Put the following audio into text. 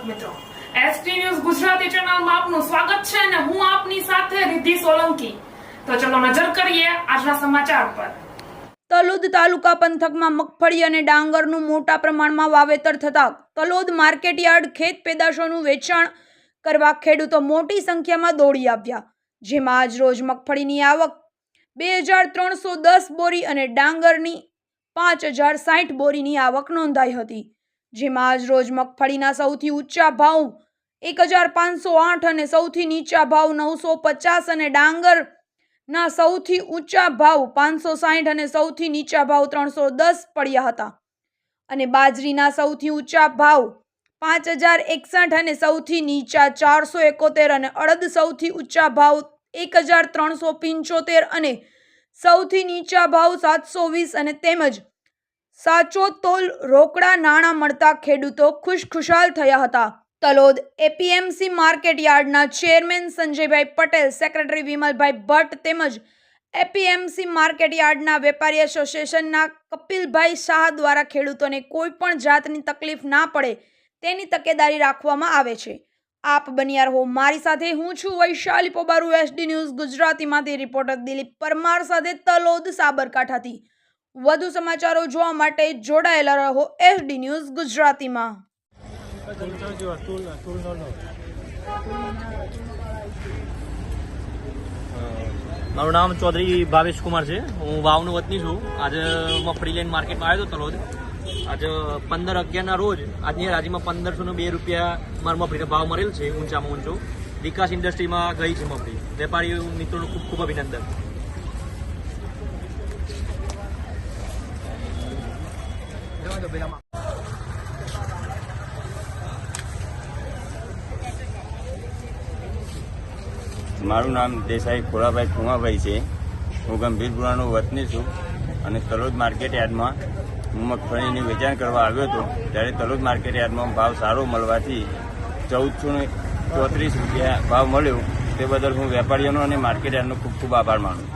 દર્શક મિત્રો. ST news Gujarati ચેનલમાં આપનું સ્વાગત છે અને હું આપની સાથે રિદ્ધિ સોલંકી. તો ચલો નજર કરીએ આજના સમાચાર પર. તલોદ તાલુકા પંથકમાં મગફળી અને ડાંગરનું મોટા પ્રમાણમાં વાવેતર થતાં તલોદ માર્કેટયાર્ડ ખેત પેદાશોનું વેચાણ કરવા ખેડૂતો મોટી સંખ્યામાં દોડી આવ્યા, જેમાં આજ રોજ મગફળીની આવક બે હજાર ત્રણસો દસ બોરી અને ડાંગરની પાંચ હજાર સાઠ બોરીની આવક નોંધાઈ હતી. જેમાં આજ રોજ મગફળીના સૌથી ઊંચા ભાવ એક હજાર પાંચસો આઠ અને સૌથી નીચા ભાવ નવસો પચાસ અને ડાંગર ના સૌથી ઊંચા ભાવ પાંચસો સાઠ અને સૌથી નીચા ભાવ ત્રણસો દસ પડ્યા હતા. અને બાજરીના સૌથી ઊંચા ભાવ પાંચ હજાર એકસઠ અને સૌથી નીચા ચારસો એકોતેર અને અડદ સૌથી ઊંચા ભાવ એક હજાર ત્રણસો પંચોતેર અને સૌથી નીચા ભાવ સાતસો વીસ અને તેમજ સાચો તોલ રોકડા નાણાં મળતા ખેડૂતો ખુશખુશાલ થયા હતા. તલોદ એપીએમસી માર્કેટ યાર્ડના ચેરમેન સંજયભાઈ પટેલ, સેક્રેટરી વિમલભાઈ ભટ્ટ તેમજ એપીએમસી માર્કેટ યાર્ડના વેપારી એસોસિએશનના કપિલભાઈ શાહ દ્વારા ખેડૂતોને કોઈ પણ જાતની તકલીફ ના પડે તેની તકેદારી રાખવામાં આવે છે. આપ બન્યા રહો મારી સાથે, હું છું વૈશાલી પોબારુ એસડી ન્યૂઝ ગુજરાતીમાંથી, રિપોર્ટર દિલીપ પરમાર સાથે તલોદ સાબરકાંઠાથી. વધુ સમાચારો જોવા માટે જોડાયેલા રહો એસડી ન્યૂઝ ગુજરાતીમાં. મારું નામ ચૌધરી ભાવેશ કુમાર છે. હું વાવનો વતની છું. આજે મફળી લઈને માર્કેટમાં આવ્યો હતો તલોદ આજે પંદર અગિયારના રોજ, આજની રાજીમાં પંદરસો ને બે રૂપિયા મારા મફળીનો ભાવ મળેલ છે, ઊંચામાં ઊંચો. વિકાસ ઇન્ડસ્ટ્રીમાં ગઈ છે મફળી વેપારી મિત્રોનું ખૂબ ખૂબ અભિનંદન. મારું નામ દેસાઈ ખોરાભાઈ ખુમાભાઈ છે. હું ગંભીરપુરાનો વતની છું અને તલોદ માર્કેટ યાર્ડમાં હું મગફળીની વેચાણ કરવા આવ્યો હતો ત્યારે તલોદ માર્કેટ યાર્ડમાં ભાવ સારો મળવાથી ચૌદસો ને ચોત્રીસ રૂપિયા ભાવ મળ્યો. તે બદલ હું વેપારીઓનો અને માર્કેટ યાર્ડનો ખૂબ ખૂબ આભાર માનું